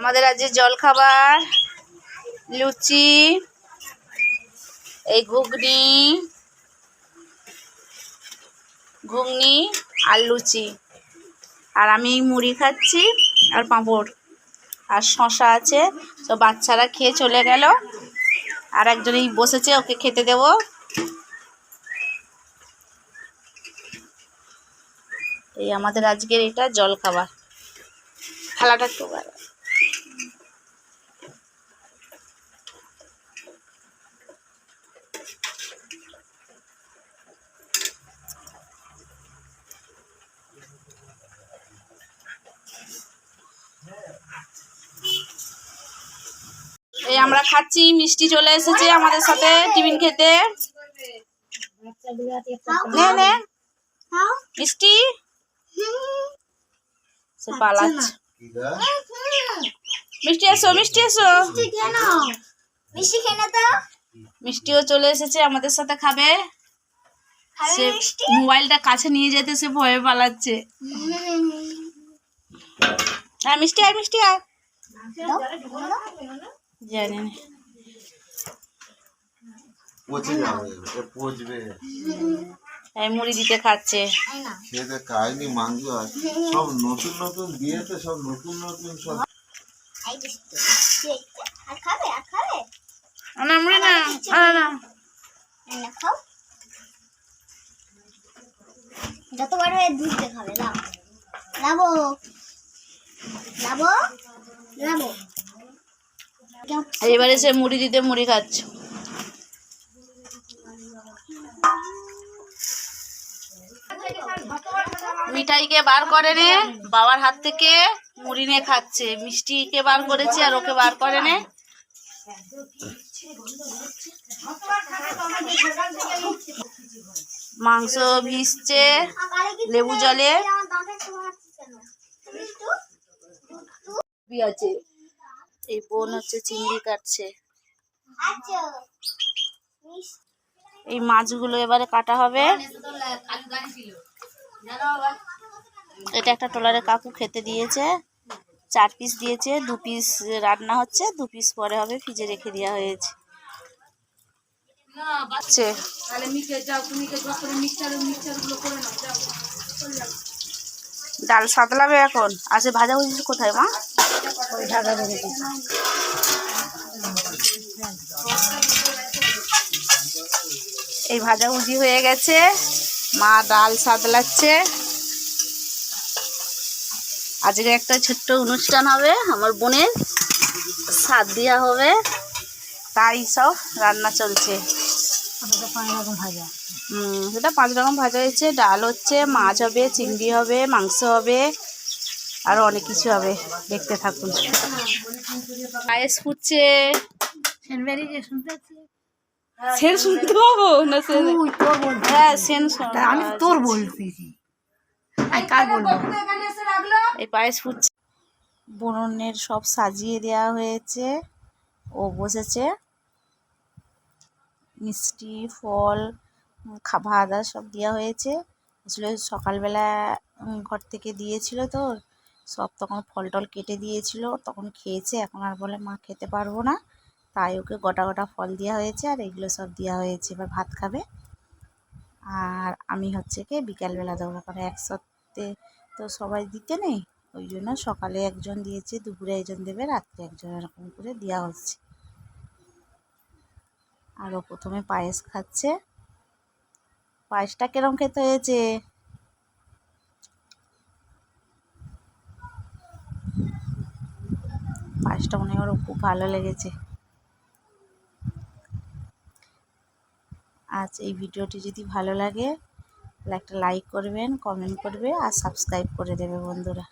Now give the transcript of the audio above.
আমাদের আজকে জলখাবার, লুচি, এই ঘুগনি ঘুগনি আর লুচি। আর আমি মুড়ি খাচ্ছি আর পাঁপড়। আর শশা আছে, তো বাচ্চারা খেয়ে চলে গেল। আর একজনই বসেছে, ওকে খেতে দেবো। এই আমাদের আজকের এটা জল খাবার থালাটা একটু এই আমরা খাচ্ছি, মিষ্টি চলে এসেছে আমাদের সাথে টিফিন খেতে। মিষ্টি? সে পালাচ্ছে। মিষ্টি এসো মিষ্টি এসো। মিষ্টিও চলে এসেছে, আমাদের সাথে খাবে। সে মোবাইলটা কাছে নিয়ে যেতে সে ভয়ে পালাচ্ছে। আর মিষ্টি আর মিষ্টি আর জানি না পচে যাবে এ পচবে। এই মুড়ি দিতে খাচ্ছে। খেতে খায়নি মাংস সব নতুন নতুন দিয়েছে সব নতুন নতুন সব। আর খাবে আর খাবে না। মুড়ি না খাও হয় দুধ লাভ লাবো আর এবারে সে মুড়ি দিতে মুড়ি খাচ্ছে। মিঠাইকে বার করে নে, বাবার হাত থেকে মুড়ি নিয়ে খাচ্ছে। মিষ্টিকে বার করেছে আর ওকে বার করে নে। মাংস ভিজছে লেবু জলে। আছে। এই বোন হচ্ছে চিংড়ি কাটছে। এই মাছগুলো এবারে কাটা হবে। এটা একটা ট্রলারে কাকু খেতে দিয়েছে। চার পিস দিয়েছে, দু পিস রান্না হচ্ছে, দু পিস পরে হবে ফ্রিজে রেখে দেওয়া হয়েছে। আচ্ছা। ডাল সাতলাবে এখন। আসে ভাজা ভুজি কোথায়, মা? এই ভাজা ভুজি হয়ে গেছে। মা ডাল সাদলাচ্ছে। আজকে একটা ছোট্ট অনুষ্ঠান হবে, আমার বোনের। সাদ দেওয়া হবে। তাই সব রান্না চলছে। হুম সেটা পাঁচ রকম ভাজা হয়েছে। ডাল হচ্ছে মাছ হবে চিংড়ি হবে মাংস হবে আরও অনেক কিছু হবে। দেখতে থাকুন। পায়েস ফুটছে। সেন শুনতে পাবো? না সেন? হ্যাঁ সেন আমি তোর বলতেছি কার বলব এই পায়েস ফুটছে। বরণের সব সাজিয়ে দেওয়া হয়েছে। ও বসেছে। মিষ্টি ফল উম, খা- ভাত আর সব দেওয়া হয়েছে। আসলে সকালবেলা ঘর থেকে দিয়েছিল তো সব তখন ফল টল কেটে দিয়েছিল তখন খেয়েছে এখন আর বলে মা খেতে পারব না। তাই ওকে গোটা গোটা ফল দেওয়া হয়েছে আর এগুলো সব দেওয়া হয়েছে এবার ভাত খাবে। আর আমি হচ্ছে কি বিকালবেলা দেবো কারণ একসাথে তো সবাই দিতে নেই ওই জন্য সকালে একজন দিয়েছে দুপুরে একজন দেবে রাত্রে একজন এরকম করে দেওয়া হচ্ছে। আর ও প্রথমে পায়েস খাচ্ছে। পায়েসটা কিরম খেতে হয়েছে? পায়েসটা মনে হয় খুব ভালো লেগেছে। আজ এই ভিডিওটি যদি ভালো লাগে, একটা লাইক করবেন, কমেন্ট করবে আর সাবস্ক্রাইব করে দেবে বন্ধুরা।